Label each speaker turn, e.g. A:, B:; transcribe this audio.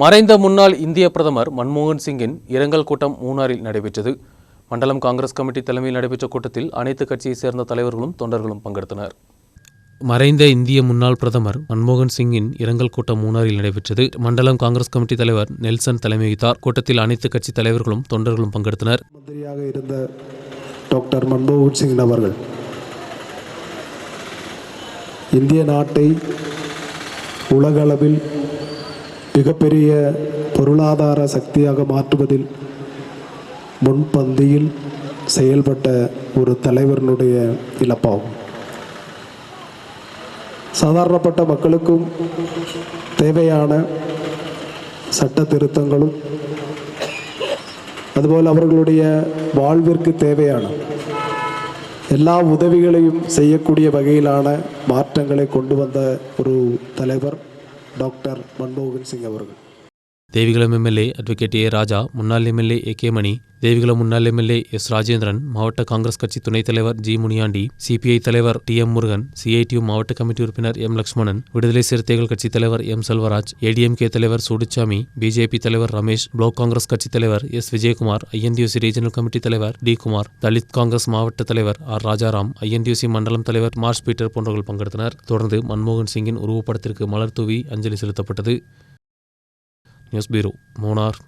A: மறைந்த முன்னாள் இந்திய பிரதமர் மன்மோகன் சிங்கின் இரங்கல் கூட்டம் மூணாறில் நடைபெற்றது. மண்டலம் காங்கிரஸ் கமிட்டி தலைமையில் நடைபெற்ற கூட்டத்தில் அனைத்து கட்சியைச் சேர்ந்த தலைவர்களும் தொண்டர்களும் பங்கெடுத்தனர். மறைந்த இந்திய முன்னாள் பிரதமர் மன்மோகன் சிங்கின் இரங்கல் கூட்டம் மூணாறில் நடைபெற்றது. மண்டலம் காங்கிரஸ் கமிட்டி தலைவர் நெல்சன் தலைமை வகித்தார். கூட்டத்தில் அனைத்து கட்சி தலைவர்களும் தொண்டர்களும் பங்கெடுத்தனர்.
B: மந்திரியாக இருந்த டாக்டர் மன்மோகன் சிங் அவர்கள் இந்திய நாட்டை உலகளவில் மிகப்பெரிய பொருளாதார சக்தியாக மாற்றுவதில் முன்பந்தியில் செயல்பட்ட ஒரு தலைவரினுடைய இழப்பாகும். சாதாரணப்பட்ட மக்களுக்கும் தேவையான சட்ட திருத்தங்களும் அதுபோல் அவர்களுடைய வாழ்விற்கு தேவையான எல்லா உதவிகளையும் செய்யக்கூடிய வகையிலான மாற்றங்களை கொண்டு வந்த ஒரு தலைவர். டாக்டர் மன்மோகன் சிங் அவர்கள்.
A: Devikulam MLA advocate A Raja முன்னாள் MLA A K Mani Devikulam முன்னாள் எம்எல்ஏ எஸ் ராஜேந்திரன் மாவட்ட காங்கிரஸ் கட்சி துணைத் தலைவர் ஜி முனியாண்டி சிபிஐ தலைவர் டி எம் முருகன் சிஐடியு மாவட்ட கமிட்டி உறுப்பினர் எம் லக்ஷ்மணன் விடுதலை சிறுத்தைகள் கட்சித் தலைவர் எம் செல்வராஜ் ஏடிஎம்கே தலைவர் சுடுச்சாமி பிஜேபி தலைவர் ரமேஷ் பிளாக் காங்கிரஸ் கட்சி தலைவர் S Vijayakumar INTUC regional committee தலைவர் டி குமார் தலித் காங்கிரஸ் மாவட்ட தலைவர் ஆர் ராஜாராம் ஐஎன்டியூசி மண்டலம் தலைவர் மார்ஸ் பீட்டர் போன்றவர்கள் பங்கெடுத்தனர். தொடர்ந்து மன்மோகன் சிங்கின் உருவப்படத்திற்கு மலர் தூவி அஞ்சலி செலுத்தப்பட்டது. நியூஸ் பீரோ மூணார்